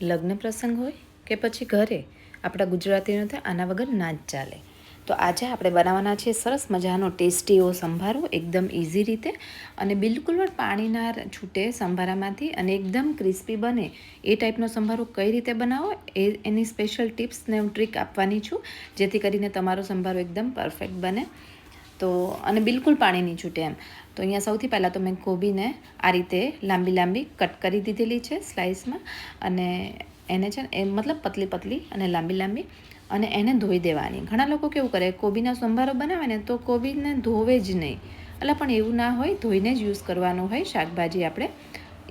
લગ્ન પ્રસંગ હોય કે પછી ઘરે, આપણા ગુજરાતીનો તો આના વગર ના જ ચાલે. તો આજે આપણે બનાવવાના છે સરસ મજાનો ટેસ્ટી એવો સંભારો, એકદમ ઇઝી રીતે અને બિલકુલ પણ પાણી છૂટે સંભારામાંથી અને એકદમ ક્રિસ્પી બને. એ ટાઈપનો સંભારો કઈ રીતે બનાવો એ, એની સ્પેશિયલ ટિપ્સ ને હું ટ્રીક આપવાની છું, જેથી કરીને તમારો સંભારો એકદમ પરફેક્ટ બને. તો અને બિલકુલ પાણી નહીં છૂટે એમ. તો અહીંયા સૌથી પહેલાં તો મેં કોબીને આ રીતે લાંબી લાંબી કટ કરી દીધેલી છે સ્લાઇસમાં અને એને છે ને એ મતલબ પતલી પતલી અને લાંબી લાંબી અને એને ધોઈ દેવાની. ઘણા લોકો કેવું કરે, કોબીના સંભારો બનાવે ને તો કોબીને ધોવે જ નહીં. એટલે પણ એવું ના હોય, ધોઈને જ યુઝ કરવાનું હોય શાકભાજી આપણે.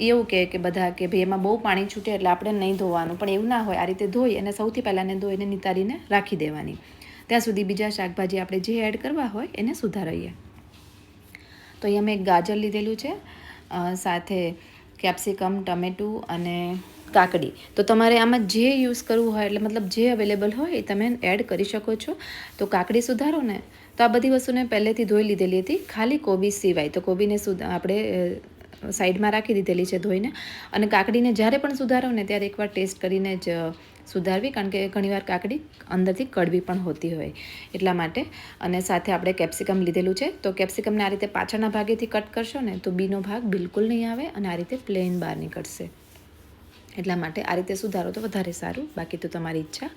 એવું કહે કે બધા કે ભાઈ એમાં બહુ પાણી છૂટે એટલે આપણે નહીં ધોવાનું. પણ એવું ના હોય, આ રીતે ધોઈ અને સૌથી પહેલાં ધોઈને નિતારીને રાખી દેવાની. ત્યાં સુધી બીજા શાકભાજી આપણે જે એડ કરવા હોય એને સુધારીએ. તો અહીંયા મેં એક ગાજર લીધેલું છે સાથે કેપ્સિકમ ટમેટું અને કાકડી. તો તમારે આમાં જે યુઝ કરવું હોય, એટલે મતલબ જે અવેલેબલ હોય એ તમે એડ કરી શકો છો. તો કાકડી સુધારો ને, તો આ બધી વસ્તુને પહેલેથી ધોઈ લીધેલી હતી, ખાલી કોબી સિવાય. તો કોબીને આપણે સાઈડમાં રાખી દીધેલી છે ધોઈને. અને કાકડીને જ્યારે પણ સુધારો ને, ત્યારે એકવાર ટેસ્ટ કરીને જ સુધારવી કારણ કે ઘણીવાર કાકડી અંદરથી કડવી પણ હોતી હોય એટલા માટે. અને સાથે આપણે કેપ્સિકમ લીધેલું છે. તો કેપ્સિકમને આ રીતે પાછળના ભાગેથી કટ કરશો ને તો બીનો ભાગ બિલકુલ નહીં આવે અને આ રીતે પ્લેન બહાર નીકળશે. એટલા માટે આ રીતે સુધારો તો વધારે સારું. બાકી તો તમારી ઈચ્છા.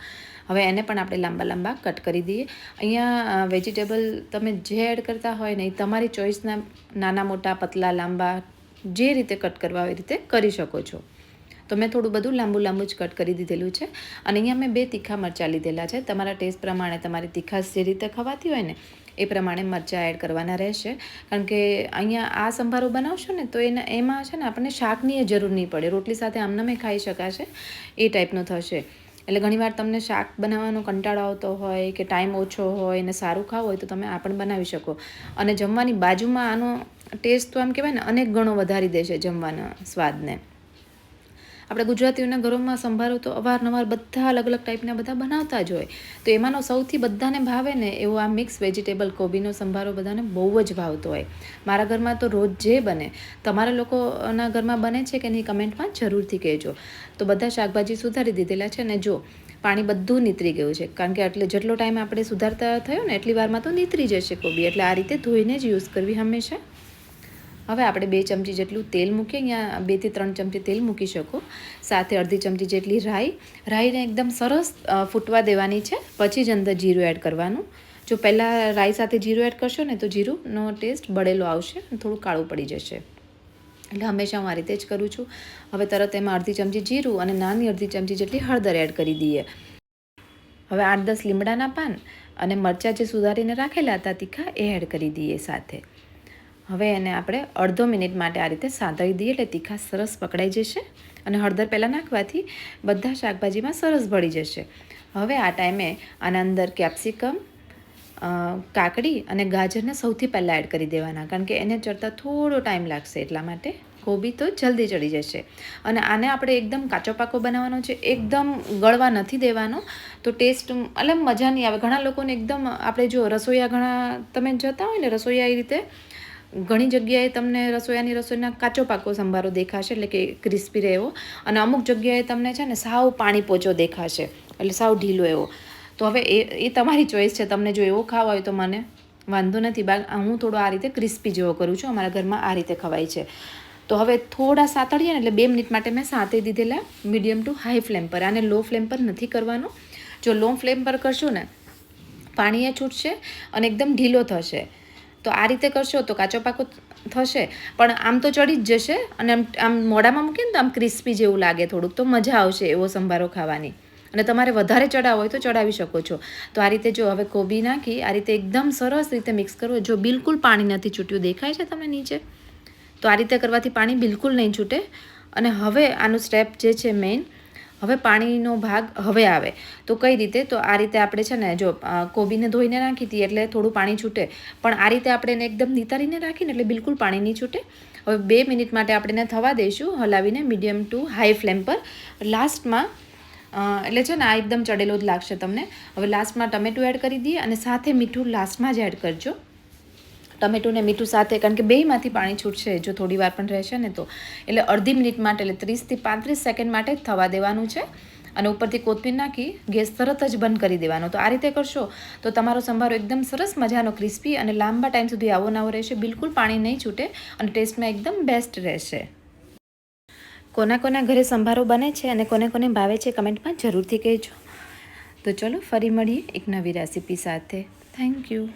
હવે એને પણ આપણે લાંબા લાંબા કટ કરી દઈએ. અહીંયા વેજીટેબલ તમે જે એડ કરતા હોય ને એ તમારી ચોઈસના નાના મોટા, પતલા, લાંબા જે રીતે કટ કરવા એ રીતે કરી શકો છો. તો મેં થોડું બધું લાંબુ લાંબુ જ કટ કરી દીધેલું છે. અને અહીંયા મેં બે તીખા મરચાં લીધેલા છે. તમારા ટેસ્ટ પ્રમાણે તમારી તીખાશ જે રીતે ખવાતી હોય ને, એ પ્રમાણે મરચાં એડ કરવાના રહેશે. કારણ કે અહીંયા આ સંભારો બનાવશો ને, તો એને, એમાં છે ને આપણને શાકની એ જરૂર નહીં પડે. રોટલી સાથે આમનામે ખાઈ શકાશે. એ ટાઈપનો થશે. એટલે ઘણીવાર તમને શાક બનાવવાનો કંટાળો આવતો હોય કે ટાઈમ ઓછો હોય ને સારું ખાવું હોય તો તમે આ પણ બનાવી શકો. અને જમવાની બાજુમાં આનો ટેસ્ટ તો આમ કહેવાય ને, અનેક ગણો વધારી દેશે જમવાના સ્વાદને. આપણે ગુજરાતીઓના ઘરોમાં સંભારો તો અવારનવાર બધા અલગ અલગ ટાઈપના બધા બનાવતા જ હોય. તો એમાંનો સૌથી બધાને ભાવે ને એવો આ મિક્સ વેજીટેબલ કોબીનો સંભારો બધાને બહુ જ ભાવતો હોય. મારા ઘરમાં તો રોજ જે બને, તમારા લોકોના ઘરમાં બને છે કે નહીં કમેન્ટમાં જરૂરથી કહેજો. તો બધા શાકભાજી સુધારી દીધેલા છે ને જો, પાણી બધું નીતરી ગયું છે. કારણ કે એટલે જેટલો ટાઈમ આપણે સુધારતા થયો ને એટલી વારમાં તો નીતરી જશે કોબી. એટલે આ રીતે ધોઈને જ યુઝ કરવી હંમેશા. હવે આપણે બે ચમચી જેટલું તેલ મૂકીએ, અહીંયા બેથી ત્રણ ચમચી તેલ મૂકી શકો. સાથે અડધી ચમચી જેટલી રાઈ. રાઈને એકદમ સરસ ફૂટવા દેવાની છે. પછી જ અંદર જીરું એડ કરવાનું. જો પહેલાં રાઈ સાથે જીરું એડ કરશો ને તો જીરુંનો ટેસ્ટ બળેલો આવશે થોડું કાળું પડી જશે. એટલે હંમેશા હું આ રીતે જ કરું છું. હવે તરત એમાં અડધી ચમચી જીરું અને નાની અડધી ચમચી જેટલી હળદર એડ કરી દઈએ. હવે આઠ દસ લીમડાના પાન અને મરચાં જે સુધારીને રાખેલા હતા તીખા, એ એડ કરી દઈએ સાથે. હવે એને આપણે અડધો મિનિટ માટે આ રીતે સાંતળી દઈએ એટલે તીખા સરસ પકડાઈ જશે અને હળદર પહેલાં નાખવાથી બધા શાકભાજીમાં સરસ ભળી જશે. હવે આ ટાઈમે આના અંદર કેપ્સિકમ કાકડી અને ગાજરને સૌથી પહેલાં એડ કરી દેવાના, કારણ કે એને ચડતા થોડો ટાઈમ લાગશે એટલા માટે કોબી તો જલ્દી ચડી જશે. અને આને આપણે એકદમ કાચો પાકો બનાવવાનો છે, એકદમ ગળવા નથી દેવાનો, તો ટેસ્ટ એટલે મજા નહીં આવે. ઘણા લોકોને એકદમ આપણે જો રસોઈયા ઘણા તમે જતા હોય ને, રસોઈયા એ રીતે ઘણી જગ્યાએ તમને રસોઈયાની રસોઈના કાચો પાકો સંભારો દેખાશે, એટલે કે ક્રિસ્પી રહેવો. અને અમુક જગ્યાએ તમને છે ને સાવ પાણી પોચો દેખાશે, એટલે સાવ ઢીલો એવો. તો હવે એ એ તમારી ચોઈસ છે. તમને જો એવો ખાવા હોય તો મને વાંધો નથી. બા હું થોડો આ રીતે ક્રિસ્પી જેવો કરું છું. અમારા ઘરમાં આ રીતે ખવાય છે. તો હવે થોડા સાતળીએ ને એટલે બે મિનિટ માટે મેં સાતે દીધેલા મીડિયમ ટુ હાઈ ફ્લેમ પર. આને લો ફ્લેમ પર નથી કરવાનું. જો લો ફ્લેમ પર કરશો ને, પાણી એ છૂટશે અને એકદમ ઢીલો થશે. તો આ રીતે કરશો તો કાચો પાકો થશે. પણ આમ તો ચડી જ જશે અને આમ આમ મોઢામાં મૂકીએ ને તો આમ ક્રિસ્પી જેવું લાગે થોડુંક. તો મજા આવશે એવો સંભારો ખાવાની. અને તમારે વધારે ચડાવવો હોય તો ચડાવી શકો છો. તો આ રીતે જો હવે કોબી નાખી, આ રીતે એકદમ સરસ રીતે મિક્સ કરવો જો બિલકુલ પાણી નથી છૂટ્યું, દેખાય છે તમને નીચે? તો આ રીતે કરવાથી પાણી બિલકુલ નહીં છૂટે. અને હવે આનું સ્ટેપ જે છે મેઇન હવે પાણીનો ભાગ હવે આવે. તો કઈ રીતે? તો આ રીતે આપણે છે ને જો કોબીને ધોઈને નાખી હતી એટલે થોડું પાણી છૂટે. પણ આ રીતે આપણે એને એકદમ નિતારીને રાખીને એટલે બિલકુલ પાણી નહીં છૂટે. હવે બે મિનિટ માટે આપણે એને થવા દઈશું હલાવીને મીડિયમ ટુ હાઈ ફ્લેમ પર. લાસ્ટમાં એટલે છે ને આ એકદમ ચડેલો જ લાગશે તમને. હવે લાસ્ટમાં ટમેટું એડ કરી દઈએ અને સાથે મીઠું લાસ્ટમાં જ એડ કરજો. ટમેટું ને મીઠું સાથે, કારણ કે બેમાંથી પાણી છૂટશે, જો થોડી વાર પણ રહેશે ને તો. એટલે અડધી મિનિટ માટે, એટલે ત્રીસથી પાંત્રીસ સેકન્ડ માટે થવા દેવાનું છે. અને ઉપરથી કોથમીર નાખી, ગેસ તરત જ બંધ કરી દેવાનો. તો આ રીતે કરશો, તો તમારો સંભારો એકદમ સરસ મજાનો ક્રિસ્પી અને લાંબા ટાઈમ સુધી આવો નવો રહેશે. બિલકુલ પાણી નહીં છૂટે અને ટેસ્ટમાં એકદમ બેસ્ટ રહેશે. કોના કોના ઘરે સંભારો બને છે અને કોને કોને ભાવે છે, કમેન્ટમાં જરૂરથી કહેજો. તો ચલો, ફરી મળીએ એક નવી રેસીપી સાથે. Thank you